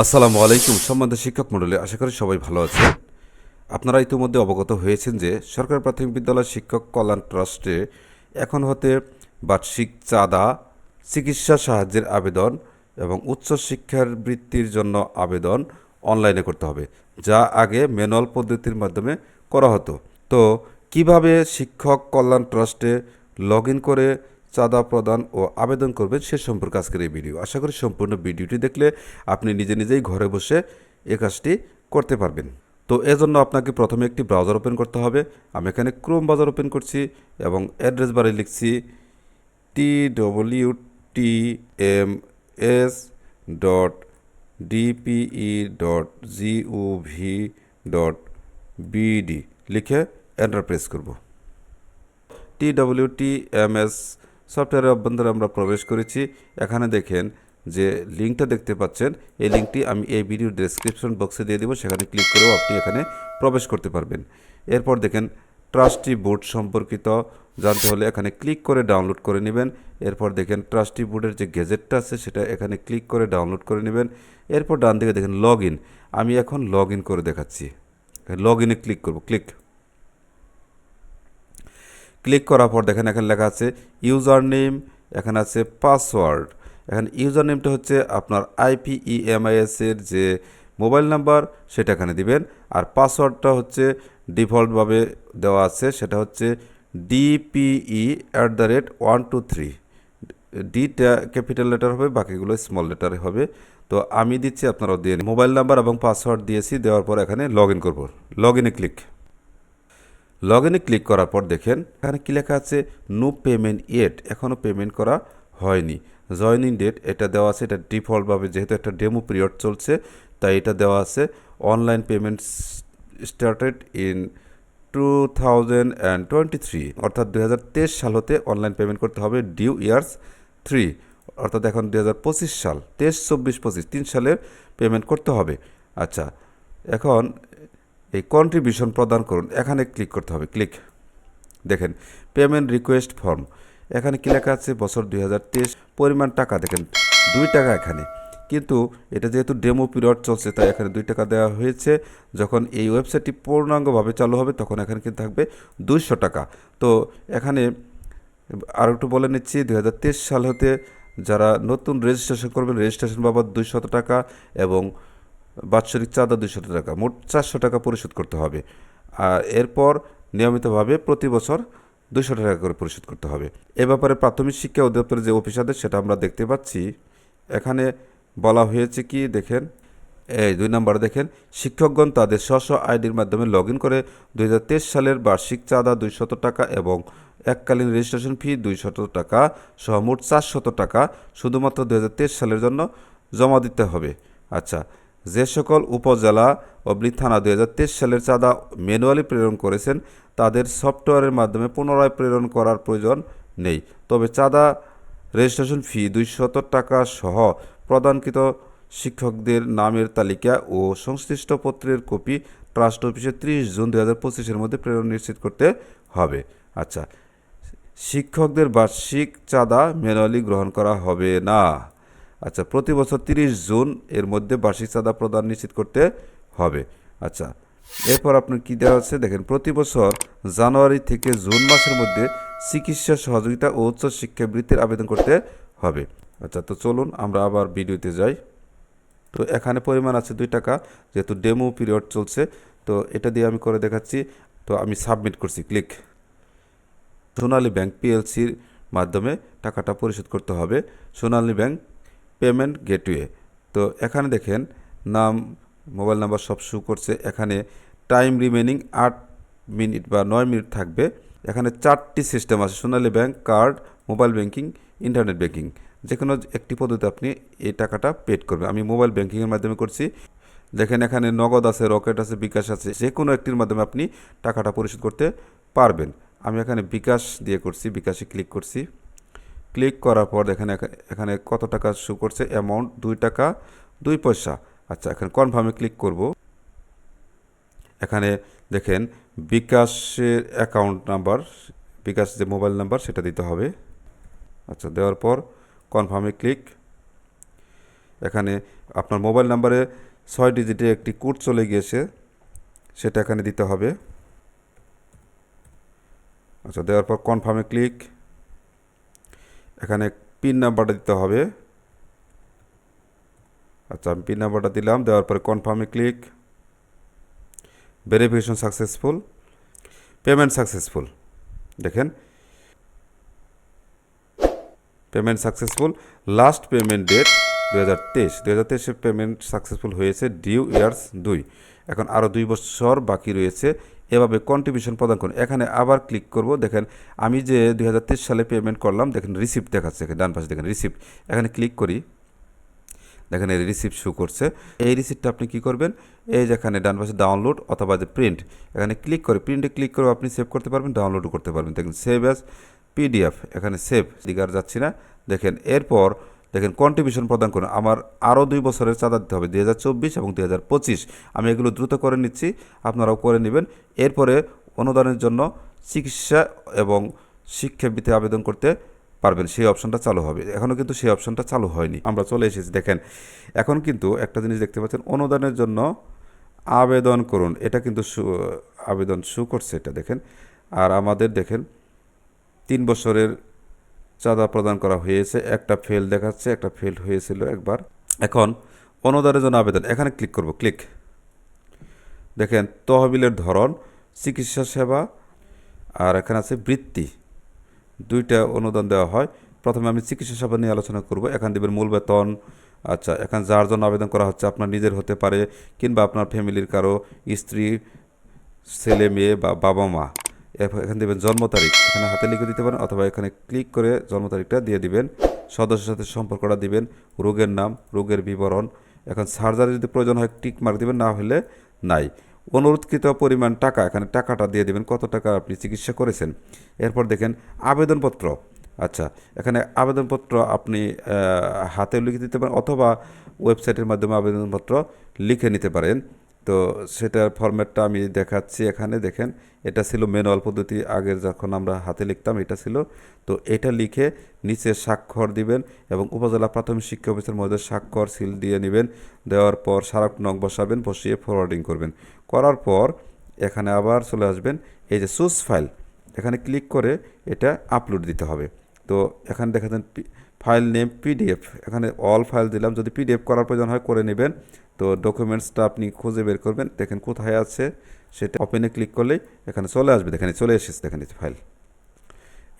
আসসালামু আলাইকুম, সম্মানিত শিক্ষক মণ্ডলী, আশা করি সবাই ভালো আছেন। আপনারা ইতিমধ্যে অবগত হয়েছেন যে সরকারি প্রাথমিক বিদ্যালয় শিক্ষক কল্যাণ ট্রাস্টে এখন হতে বার্ষিক চাঁদা, চিকিৎসা সাহায্যের আবেদন এবং উচ্চ শিক্ষার বৃত্তির জন্য আবেদন অনলাইনে করতে হবে, যা আগে ম্যানুয়াল পদ্ধতির মাধ্যমে করা হতো। তো কীভাবে শিক্ষক কল্যাণ ট্রাস্টে লগ করে চাঁদা প্রদান ও আবেদন করবেন সে সম্পর্কে আজকের এই ভিডিও। আশা করি সম্পূর্ণ ভিডিওটি দেখলে আপনি নিজে নিজেই ঘরে বসে এ কাজটি করতে পারবেন। তো এজন্য আপনাকে প্রথমে একটি ব্রাউজার ওপেন করতে হবে। আমি এখানে ক্রোম ব্রাউজার ওপেন করছি এবং অ্যাড্রেস বারে লিখছি T W T M S dot DPE dot GOV dot BD লিখে এন্টার প্রেস করব। T W T M S সফটওয়্যারের অভ্যন্তরে আমরা প্রবেশ করেছি। এখানে দেখেন যে লিঙ্কটা দেখতে পাচ্ছেন। এই লিঙ্কটি আমি এই ভিডিওর ডেসক্রিপশন বক্সে দিয়ে দেবো। সেখানে ক্লিক করেও আপনি এখানে প্রবেশ করতে পারবেন। এরপর দেখেন ট্রাস্টি বোর্ড সম্পর্কিত। জানতে হলে এখানে ক্লিক করে ডাউনলোড করে নেবেন। এরপর দেখেন ট্রাস্টি বোর্ডের যে গেজেটটা আছে, সেটা এখানে ক্লিক করে ডাউনলোড করে নেবেন। এরপর ডান দিকে দেখেন লগ আমি এখন লগ করে দেখাচ্ছি। লগ ইনে ক্লিক করব। ক্লিক ক্লিক করার পর দেখেন এখানে লেখা আছে ইউজার নেম এখানে আছে পাসওয়ার্ড। এখানে ইউজার নেমটা হচ্ছে আপনার আইপিইএমআইএস এর যে মোবাইল নাম্বার, সেটা এখানে দিবেন। আর পাসওয়ার্ডটা হচ্ছে ডিফল্টভাবে দেওয়া আছে, সেটা হচ্ছে DPE at the rate one two three. ডিটা capital letter হবে, বাকিগুলো স্মল লেটারে হবে। তো আমি দিচ্ছি, আপনারাও দিয়ে মোবাইল নাম্বার এবং পাসওয়ার্ড দিয়েছি, দেওয়ার পর এখানে লগ ইন করব। লগ ইনে ক্লিক। লগ ইনে ক্লিক করার পর দেখেন, এখানে কি লেখা আছে, নো পেমেন্ট ইয়েট এখনও পেমেন্ট করা হয়নি। জয়নিং ডেট, এটা দেওয়া আছে, এটা ডিফল্টভাবে, যেহেতু একটা ডেমো পিরিয়ড চলছে, তাই এটা দেওয়া আছে, online payment started in two thousand and twenty three অর্থাৎ দু হাজার তেইশ সাল হতে অনলাইন পেমেন্ট করতে হবে, ডিউ ইয়ার্স থ্রি, অর্থাৎ এখন দু হাজার পঁচিশ সাল, তেইশ, চব্বিশ, পঁচিশ, তিন সালের পেমেন্ট করতে হবে। আচ্ছা এখন এই কন্ট্রিবিউশন প্রদান করুন। এখানে ক্লিক করতে হবে। ক্লিক দেখেন পেমেন্ট রিকোয়েস্ট ফর্ম এখানে কি লেখা আছে? বছর দুই হাজার তেইশ, পরিমাণ টাকা। দেখেন, দুই টাকা এখানে। কিন্তু এটা যেহেতু ডেমো পিরিয়ড চলছে, তাই এখানে দুই টাকা দেওয়া হয়েছে। যখন এই ওয়েবসাইটটি পূর্ণাঙ্গভাবে চালু হবে, তখন এখানে কিন্তু থাকবে দুইশো টাকা। তো এখানে আর একটু বলে নিচ্ছি দু হাজার তেইশ সাল হতে যারা নতুন রেজিস্ট্রেশন করবেন রেজিস্ট্রেশন বাবদ দুইশত টাকা এবং বাৎসরিক চাঁদা দুইশত টাকা, মোট চারশো টাকা পরিশোধ করতে হবে। আর এরপর নিয়মিতভাবে প্রতি বছর দুইশো টাকা করে পরিশোধ করতে হবে। এ ব্যাপারে প্রাথমিক শিক্ষা অধিদপ্তরের যে অফিস আছে, সেটা আমরা দেখতে পাচ্ছি। এখানে বলা হয়েছে কি, দেখেন, এই দুই নম্বর দেখেন, শিক্ষকগণ তাদের স্ব আইডির মাধ্যমে লগ ইন করে দুই হাজার তেইশ সালের বার্ষিক চাঁদা দুইশত টাকা এবং এককালীন রেজিস্ট্রেশন ফি দুইশত টাকা সহ মোট চারশত টাকা শুধুমাত্র দু হাজার তেইশ সালের জন্য জমা দিতে হবে। আচ্ছা যে সকল উপজেলা অবলি থানা দু হাজার তেইশ সালের চাঁদা ম্যানুয়ালি প্রেরণ করেছেন, তাদের সফটওয়্যারের মাধ্যমে পুনরায় প্রেরণ করার প্রয়োজন নেই। তবে চাঁদা রেজিস্ট্রেশন ফি দুইশত টাকা সহ প্রদানকৃত শিক্ষকদের নামের তালিকা ও সংশ্লিষ্ট পত্রের কপি ট্রাস্ট অফিসে ত্রিশ জুন দুই হাজার পঁচিশের মধ্যে প্রেরণ নিশ্চিত করতে হবে। আচ্ছা শিক্ষকদের বার্ষিক চাঁদা ম্যানুয়ালি গ্রহণ করা হবে না। আচ্ছা প্রতি বছর তিরিশ জুন এর মধ্যে বার্ষিক চাঁদা প্রদান নিশ্চিত করতে হবে। আচ্ছা এরপর আপনার কী দেওয়া হচ্ছে দেখেন, প্রতি বছর জানুয়ারি থেকে জুন মাসের মধ্যে চিকিৎসা সহযোগিতা ও উচ্চ শিক্ষা বৃত্তির আবেদন করতে হবে। আচ্ছা তো চলুন আমরা আবার ভিডিওতে যাই। তো এখানে পরিমাণ আছে দুই টাকা, যেহেতু ডেমো পিরিয়ড চলছে, তো এটা দিয়ে আমি করে দেখাচ্ছি। তো আমি সাবমিট করছি, ক্লিক। সোনালী ব্যাংক পিএলসির মাধ্যমে টাকাটা পরিশোধ করতে হবে। Sonali bank payment gateway. তো এখানে দেখেন নাম, মোবাইল নাম্বার সব শু করছে। এখানে টাইম রিমেনিং আট মিনিট বা নয় মিনিট থাকবে। এখানে চারটি সিস্টেম আছে, Sonali bank, card, mobile banking, internet banking. যে কোনো একটি পদ্ধতিতে আপনি এই টাকাটা পেড করবেন। আমি মোবাইল ব্যাংকিংয়ের মাধ্যমে করছি। দেখেন এখানে নগদ আছে, রকেট আছে, বিকাশ আছে। যে কোনো একটির মাধ্যমে আপনি টাকাটা পরিশোধ করতে পারবেন। আমি এখানে বিকাশ দিয়ে করছি, বিকাশে ক্লিক করছি। ক্লিক করার পর দেখেন এখা- এখানে কত টাকা শো করছে? অ্যামাউন্ট দুই টাকা, দুই পয়সা। আচ্ছা এখানে কনফার্মে ক্লিক করব। এখানে দেখেন বিকাশের অ্যাকাউন্ট নাম্বার বিকাশ যে মোবাইল নাম্বার সেটা দিতে হবে। আচ্ছা দেওয়ার পর কনফার্মে ক্লিক এখানে আপনার মোবাইল নাম্বারে ছয় ডিজিটে একটি কোড চলে গিয়েছে, সেটা এখানে দিতে হবে। আচ্ছা দেওয়ার পর কনফার্মে ক্লিক এখানে পিন নাম্বারটা দিতে হবে। আচ্ছা আমি পিন নাম্বারটা দিলাম, দেওয়ার পরে কনফার্মে click verification successful payment successful দেখেন। Payment successful last payment date দু হাজার তেইশ। দু হাজার তেইশে পেমেন্ট সাকসেসফুল হয়েছে ডিউ ইয়ার্স দুই। এখন আরও দুই বছর বাকি রয়েছে। এভাবে কন্ট্রিবিউশন প্রদান করুন। এখানে আবার ক্লিক করব, দেখেন আমি যে দুই হাজার তেইশ সালে পেমেন্ট করলাম, দেখেন রিসিপ্ট দেখাচ্ছে ডান পাশে দেখেন রিসিপ্ট এখানে ক্লিক করি, দেখেন এই রিসিপ্ট শো করছে। এই রিসিপ্টটা আপনি কি করবেন? এই যেখানে ডান পাশে ডাউনলোড অথবা যে প্রিন্ট এখানে ক্লিক করে প্রিন্টে ক্লিক করে আপনি সেভ করতে পারবেন ডাউনলোডও করতে পারবেন। দেখেন সেভ অ্যাজ পিডিএফ এখানে সেভ দিকে আর যাচ্ছি না। দেখেন এরপর দেখেন কন্ট্রিবিউশন প্রদান করুন। আমার আরও দুই বছরের চাঁদা দিতে হবে, দুই হাজার চব্বিশ এবং দুই হাজার পঁচিশ। আমি এগুলো দ্রুত করে নিচ্ছি, আপনারাও করে নেবেন। এরপরে অনুদানের জন্য চিকিৎসা এবং শিক্ষাবৃত্তি আবেদন করতে পারবেন। সেই অপশনটা চালু হবে। এখনও কিন্তু সেই অপশনটা চালু হয়নি। আমরা চলে এসেছি, দেখেন। এখন কিন্তু একটা জিনিস দেখতে পাচ্ছেন, অনুদানের জন্য আবেদন করুন। এটা কিন্তু শু- আবেদন শু করছে এটা, দেখেন। আর আমাদের, দেখেন, তিন বছরের চাঁদা প্রদান করা হয়েছে, একটা ফেল দেখাচ্ছে, একটা ফেল হয়েছিল একবার। এখন অনুদানের জন্য আবেদন, এখানে ক্লিক করব ক্লিক দেখেন, তহবিলের ধরন, চিকিৎসা সেবা, আর এখানে আছে বৃত্তি। দুইটা অনুদান দেওয়া হয়। প্রথমে আমি চিকিৎসা সেবা নিয়ে আলোচনা করব, এখান দেবেন মূল বেতন আচ্ছা এখানে যার জন্য আবেদন করা হচ্ছে আপনার নিজের হতে পারে, কিংবা আপনার ফ্যামিলির কারও স্ত্রী, ছেলে, মেয়ে বা বাবা মা এখানে দেবেন জন্ম তারিখ। এখানে হাতে লিখে দিতে পারেন অথবা এখানে ক্লিক করে জন্ম তারিখটা দিয়ে দিবেন। সদস্যের সাথে সম্পর্কটা দিবেন, রোগের নাম, রোগের বিবরণ। এখন সার্জারি যদি প্রয়োজন হয়, টিক মার্ক দিবেন, না হলে নাই। অনুরোধকৃত পরিমাণ টাকা, এখানে টাকাটা দিয়ে দিবেন, কত টাকা আপনি চিকিৎসা করেছেন। এরপর দেখেন আবেদনপত্র। আচ্ছা এখানে আবেদনপত্র আপনি হাতে লিখে দিতে পারেন অথবা ওয়েবসাইটের মাধ্যমে আবেদনপত্র লিখে নিতে পারেন। তো সেটার ফরম্যাটটা আমি দেখাচ্ছি এখানে, দেখেন। এটা ছিল ম্যানুয়াল পদ্ধতি, আগের যখন আমরা হাতে লিখতাম এটা ছিল। তো এটা লিখে নিচে স্বাক্ষর দিবেন এবং উপজেলা প্রাথমিক শিক্ষা অফিসের মধ্যে স্বাক্ষর সিল দিয়ে নেবেন। দেওয়ার পর সারাক নং বসাবেন, বসিয়ে ফরওয়ার্ডিং করবেন। করার পর এখানে আবার চলে আসবেন, এই যে সুস ফাইল এখানে ক্লিক করে এটা আপলোড দিতে হবে। তো এখানে দেখা যান ফাইল নেম পিডিএফ এখানে অল ফাইল দিলাম। যদি পিডিএফ করার প্রয়োজন হয়, করে নেবেন। তো ডকুমেন্টসটা আপনি খুঁজে বের করবেন। দেখেন কোথায় আছে, সেটা ওপেনে ক্লিক করলেই এখানে চলে আসবে। দেখেন চলে এসেছে, দেখেন ফাইল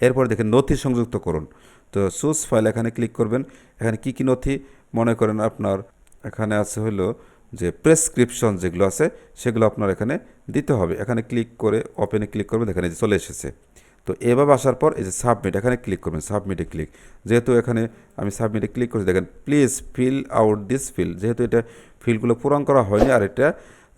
এরপর দেখেন নথি সংযুক্ত করুন। তো সুস ফাইল এখানে ক্লিক করবেন। এখানে কি কি নথি? মনে করেন আপনার এখানে আছে হলো যে প্রেসক্রিপশন যেগুলো আছে, সেগুলো আপনার এখানে দিতে হবে। এখানে ক্লিক করে ওপেনে ক্লিক করবেন। এখানে চলে এসেছে। তো এভাবে আসার পর এই যে সাবমিট এখানে ক্লিক করবেন সাবমিটে ক্লিক যেহেতু এখানে আমি সাবমিটে ক্লিক করছি, দেখেন please fill out this field যেহেতু এটা ফিলগুলো পূরণ করা হয়নি, আর এটা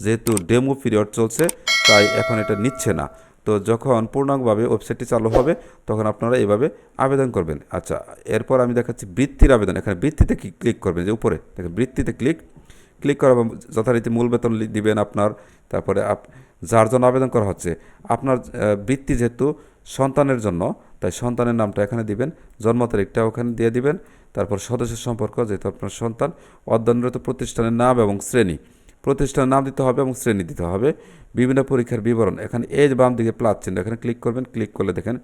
যেহেতু ডেমো পিরিয়ড চলছে, তাই এখন এটা নিচ্ছে না। তো যখন পূর্ণাঙ্গভাবে ওয়েবসাইটটি চালু হবে, তখন আপনারা এইভাবে আবেদন করবেন। আচ্ছা এরপর আমি দেখাচ্ছি বৃত্তির আবেদন। এখানে বৃত্তিতে ক্লিক করবেন? যে উপরে, দেখেন, বৃত্তিতে ক্লিক ক্লিক করা যথারীতি মূল বেতন দিবেন আপনার, তারপরে আপ, যার জন্য আবেদন করা হচ্ছে। আপনার বৃত্তি যেহেতু সন্তানের জন্য। তাই সন্তানের নামটা এখানে দিবেন, জন্ম তারিখটা ওখানে দিয়ে দিবেন। তারপর সদস্যের সম্পর্ক, যেহেতু আপনার সন্তান, অধ্যয়নরত প্রতিষ্ঠানের নাম এবং শ্রেণি। প্রতিষ্ঠানের নাম দিতে হবে এবং শ্রেণি দিতে হবে। বিভিন্ন পরীক্ষার বিবরণ, এখানে এজ বাম দিকে প্লাস চিহ্ন, এখানে ক্লিক করবেন ক্লিক করলে দেখেন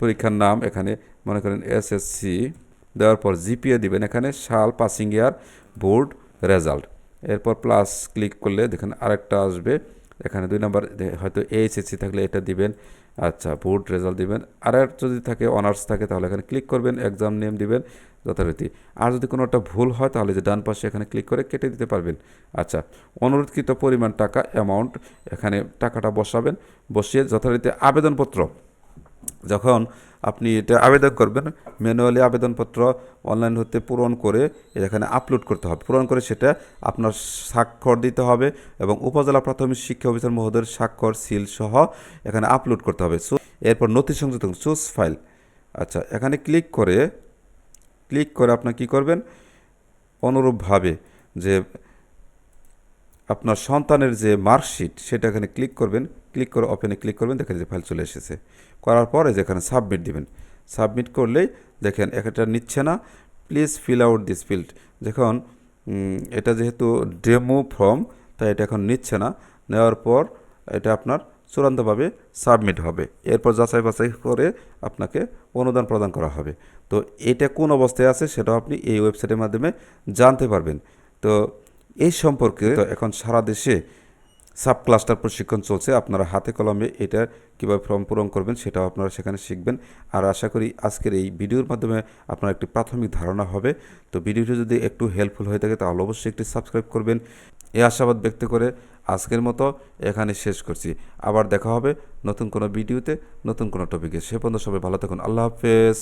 পরীক্ষার নাম এখানে, মনে করেন এসএসসি দেওয়ার পর জিপিএ দিবেন, এখানে সাল পাসিং ইয়ার বোর্ড রেজাল্ট এরপর প্লাস ক্লিক করলে দেখেন আরেকটা আসবে। এখানে দুই নম্বর হয়তো এইচএসসি থাকলে এটা দিবেন। আচ্ছা বোর্ড রেজাল্ট দিবেন। আর আর যদি থাকে অনার্স থাকে, তাহলে এখানে ক্লিক করবেন এক্সাম নেম দিবেন, যথারীতি। আর যদি কোনো একটা ভুল হয়, তাহলে যে ডান পাশে এখানে ক্লিক করে কেটে দিতে পারবেন। আচ্ছা অনুরোধকৃত পরিমাণ টাকা অ্যামাউন্ট এখানে টাকাটা বসাবেন। বসিয়ে যথারীতি আবেদনপত্র। যখন আপনি এটা আবেদন করবেন। ম্যানুয়ালি আবেদনপত্র অনলাইন হতে পূরণ করে এখানে আপলোড করতে হবে। পূরণ করে সেটা আপনার স্বাক্ষর দিতে হবে এবং উপজেলা প্রাথমিক শিক্ষা অফিসার মহোদয়ের স্বাক্ষর, সিল সহ এখানে আপলোড করতে হবে। সো, এরপর নথি সংযুক্ত চুজ ফাইল। আচ্ছা এখানে ক্লিক করে ক্লিক করে আপনার কি করবেন? অনুরূপভাবে যে আপনার সন্তানের যে মার্কশিট, সেটা এখানে ক্লিক করবেন। ক্লিক করে ওপেনে ক্লিক করবেন, দেখেন যে ফাইল চলে এসেছে। করার পরে যেখানে সাবমিট দিবেন। সাবমিট করলেই দেখেন একটা নিচ্ছে না। Please fill out this field যখন এটা যেহেতু ডেমো ফর্ম তাই এটা এখন নিচ্ছে না। নেওয়ার পর এটা আপনার চূড়ান্তভাবে সাবমিট হবে। এরপর যাচাই বাছাই করে আপনাকে অনুদান প্রদান করা হবে। তো এটা কোন অবস্থায় আছে, সেটাও আপনি এই ওয়েবসাইটের মাধ্যমে জানতে পারবেন। তো এই সম্পর্কে এখন সারা দেশে সাব ক্লাস্টার প্রশিক্ষণ চলছে। আপনারা হাতে কলমে এটা কীভাবে ফর্ম পূরণ করবেন সেটাও আপনারা সেখানে শিখবেন। আর আশা করি আজকের এই ভিডিওর মাধ্যমে আপনার একটি প্রাথমিক ধারণা হবে। তো ভিডিওটি যদি একটু হেল্পফুল হয়ে থাকে তাহলে অবশ্যই একটি সাবস্ক্রাইব করবেন। এই আশাবাদ ব্যক্ত করে আজকের মতো এখানে শেষ করছি। আবার দেখা হবে নতুন কোনো ভিডিওতে, নতুন কোনো টপিকে সে পর্যন্ত সবাই ভালো থাকুন। আল্লাহ হাফেজ।